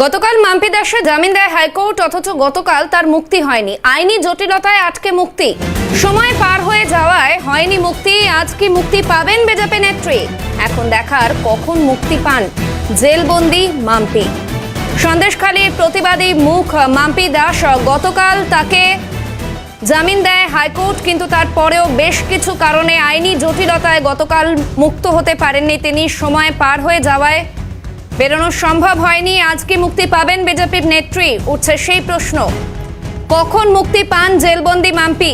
গতকাল মাম্পি দাসে জামিন দেয় হাইকোর্ট, অথচ গতকাল তার মুক্তি হয়নি। আইনি জটিলতায় আটকে মুক্তি। সময় পার হয়ে যাওয়ায় হয়নি মুক্তি। আজ কি মুক্তি পাবেন বিজেপি নেত্রী? এখন দেখার কখন মুক্তি পান জেলবন্দি মাম্পি। সন্দেশখালীর প্রতিবাদী মুখ মাম্পি দাস গতকাল তাকে জামিন দেয় হাইকোর্ট, কিন্তু তারপরেও বেশ কিছু কারণে আইনি জটিলতায় গতকাল মুক্ত হতে পারেননি তিনি। সময় পার হয়ে যাওয়ায় বেরোনো সম্ভব হয়নি, আজকে মুক্তি পাবেন বিজেপির নেত্রী, উঠছে সেই প্রশ্ন। কখন মুক্তি পান জেলবন্দি মাম্পি?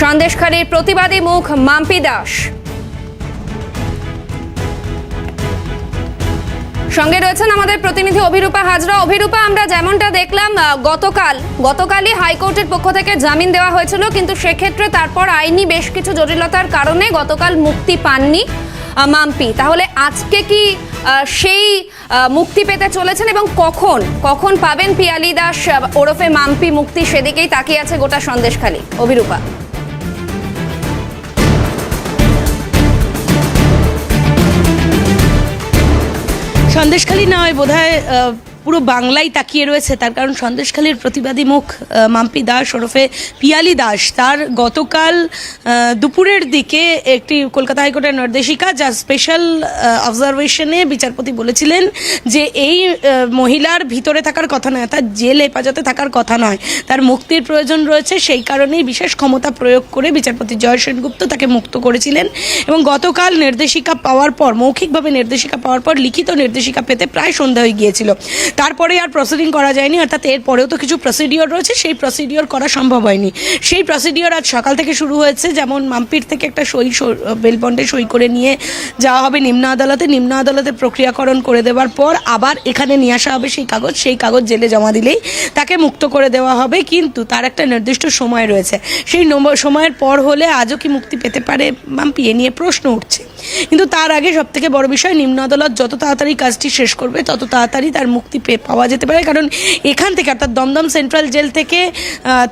সন্দেশখালীর প্রতিবাদী মুখ মাম্পি দাস। সঙ্গে রয়েছেন আমাদের প্রতিনিধি অভিরূপা হাজরা। অভিরূপা, আমরা যেমনটা দেখলাম গতকাল, গতকালই হাইকোর্টের পক্ষ থেকে জামিন দেওয়া হয়েছিল, কিন্তু সেক্ষেত্রে তারপর আইনি বেশ কিছু জটিলতার কারণে গতকাল মুক্তি পাননি। মাম্পি, তাহলে আজকে কি সেই মুক্তি পেতে চলেছেন এবং কখন কখন পাবেন পিয়ালি দাস ওরফে মাম্পি মুক্তি সেদিকেই তাকিয়ে আছে গোটা সন্দেশখালী? অভিরূপা। সন্দেশখালী নয়, বোধহয় পুরো বাংলায় তাকিয়ে রয়েছে। তার কারণ সন্দেশখালীর প্রতিবাদী মুখ মাম্পি দাস ওরফে পিয়ালি দাস। তার গতকাল দুপুরের দিকে একটি কলকাতা হাইকোর্টের নির্দেশিকা যার স্পেশাল অবজারভেশনে বিচারপতি বলেছিলেন যে এই মহিলার ভিতরে থাকার কথা নয় তার জেল হেফাজতে থাকার কথা নয়। তার মুক্তির প্রয়োজন রয়েছে, সেই কারণেই বিশেষ ক্ষমতা প্রয়োগ করে বিচারপতি জয় সেনগুপ্ত তাকে মুক্ত করেছিলেন। এবং গতকাল নির্দেশিকা পাওয়ার পর, মৌখিকভাবে নির্দেশিকা পাওয়ার পর, লিখিত নির্দেশিকা পেতে প্রায় সন্ধ্যা হয়ে গিয়েছিল। তারপরে আর প্রসিডিং করা যায়নি, অর্থাৎ এরপরেও তো কিছু প্রসিডিওর রয়েছে, সেই প্রসিডিওর করা সম্ভব হয়নি। সেই প্রসিডিওর আজ সকাল থেকে শুরু হয়েছে, যেমন মাম্পির থেকে একটা সই বেলবন্ডে সই করে নিয়ে যাওয়া হবে নিম্ন আদালতে। নিম্ন আদালতে প্রক্রিয়াকরণ করে দেওয়ার পর আবার এখানে নিয়ে আসা হবে সেই কাগজ সেই কাগজ জেলে জমা দিলেই তাকে মুক্ত করে দেওয়া হবে, কিন্তু তার একটা নির্দিষ্ট সময় রয়েছে। সেই সময়ের পর হলে আজও কি মুক্তি পেতে পারে মাম্পি, এ নিয়ে প্রশ্ন উঠছে। কিন্তু তার আগে সব থেকে বড় বিষয়, নিম্ন আদালত যত তাড়াতাড়ি কাজটি শেষ করবে, তত তাড়াতাড়ি তার মুক্তি পাওয়া যেতে পারে। কারণ এখান থেকে অর্থাৎ দমদম সেন্ট্রাল জেল থেকে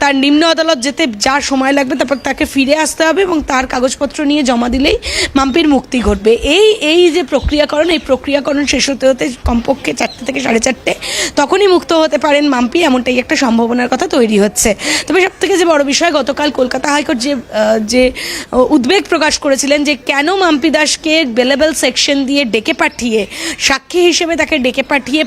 তার নিম্ন আদালত যেতে যা সময় লাগবে, তারপর তাকে ফিরে আসতে হবে এবং তার কাগজপত্র নিয়ে জমা দিলেই মাম্পির মুক্তি ঘটবে। এই এই যে প্রক্রিয়াকরণ, এই প্রক্রিয়াকরণ শেষ হতে হতে কমপক্ষে চারটে থেকে সাড়ে চারটে তখনই মুক্ত হতে পারেন মাম্পি। এমনটাই একটা সম্ভাবনার কথা তৈরি হচ্ছে। তবে সব থেকে যে বড় বিষয়, গতকাল কলকাতা হাইকোর্ট যে যে উদ্বেগ প্রকাশ করেছিলেন যে কেন মাম্পি দাসকে বেলেবেল সেকশন দিয়ে ডেকে পাঠিয়ে, সাক্ষী হিসেবে তাকে ডেকে পাঠিয়ে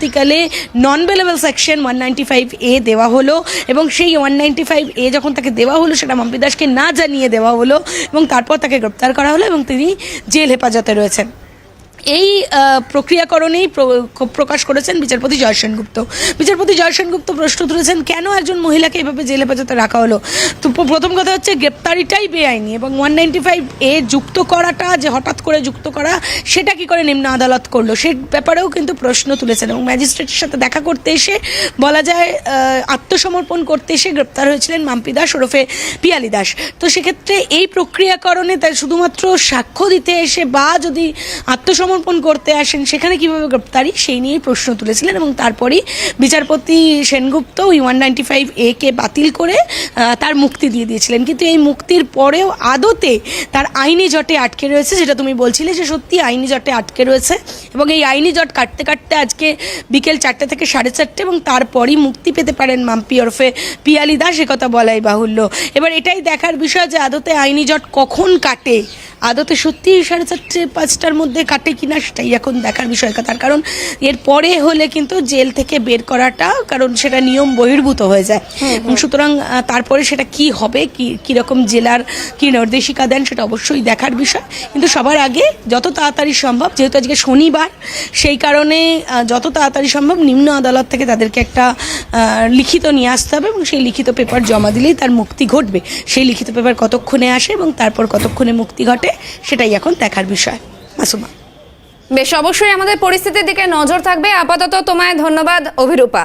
পরবর্তীকালে non bailable section one five A দেওয়া হলো এবং সেই ওয়ান ফাইভ এ যখন তাকে দেওয়া হলো সেটা মাম্পি দাসকে না জানিয়ে দেওয়া হলো এবং তারপর তাকে গ্রেপ্তার করা হলো এবং তিনি জেল হেফাজতে রয়েছেন। এই প্রক্রিয়াকরণেই প্রকাশ করেছেন বিচারপতি জয় সেনগুপ্ত। বিচারপতি জয় সেনগুপ্ত প্রশ্ন তুলেছেন, কেন একজন মহিলাকে এভাবে জেলে হেফাজতে রাখা হলো? তো প্রথম কথা হচ্ছে গ্রেপ্তারিটাই বেআইনি এবং ওয়ান নাইনটি ফাইভ এ যুক্ত করাটা, যে হঠাৎ করে যুক্ত করা, সেটা কি করে নিম্ন আদালত করল? সে ব্যাপারেও কিন্তু প্রশ্ন তুলেছেন এবং ম্যাজিস্ট্রেটের সাথে দেখা করতে এসে বলা যায় আত্মসমর্পণ করতে এসে গ্রেপ্তার হয়েছিলেন মাম্পি দাস ওরফে পিয়ালি দাস। তো সেক্ষেত্রে এই প্রক্রিয়াকরণে তাই শুধুমাত্র সাক্ষ্য দিতে এসে বা যদি আত্মসমর্পণ করতে আসেন, সেখানে কীভাবে গ্রেপ্তারি? সেই নিয়েই প্রশ্ন তুলেছিলেন এবং তারপরেই বিচারপতি সেনগুপ্ত ওই ওয়ান নাইনটি ফাইভ এ কে বাতিল করে তার মুক্তি দিয়ে দিয়েছিলেন। কিন্তু এই মুক্তির পরেও আদতে তার আইনি জটে আটকে রয়েছে, যেটা তুমি বলছিলে যে সত্যি আইনি জটে আটকে রয়েছে এবং এই আইনি জট কাটতে কাটতে আজকে বিকেল চারটে থেকে সাড়ে চারটে এবং তারপরই মুক্তি পেতে পারেন মাম্পি ওরফে পিয়ালি দাস কথা বলাই বাহুল্য। এবার এটাই দেখার বিষয় যে আদতে আইনি জট কখন কাটে? আদতে সত্যি সাড়ে চারটে, পাঁচটার মধ্যে কাটে কিনা সেটাই এখন দেখার বিষয় তার কারণ এর পরে হলে কিন্তু জেল থেকে বের করাটা কারণ সেটা নিয়ম বহির্ভূত হয়ে যায়। এবং সুতরাং তারপরে সেটা কি হবে কি কীরকম জেলার কি নির্দেশিকা দেন সেটা অবশ্যই দেখার বিষয়। কিন্তু সবার আগে যত তাড়াতাড়ি সম্ভব যেহেতু আজকে শনিবার সেই কারণে যত তাড়াতাড়ি সম্ভব নিম্ন আদালত থেকে তাদেরকে একটা লিখিত নিয়ে আসতে হবে এবং সেই লিখিত পেপার জমা দিলেই তার মুক্তি ঘটবে। সেই লিখিত পেপার কতক্ষণে আসে এবং তারপর কতক্ষণে মুক্তি ঘটে সেটাই এখন দেখার বিষয়। মাসুমা। বেশ অবশ্যই আমাদের পরিস্থিতির দিকে নজর থাকবে। আপাতত তোমায় ধন্যবাদ অভিরূপা।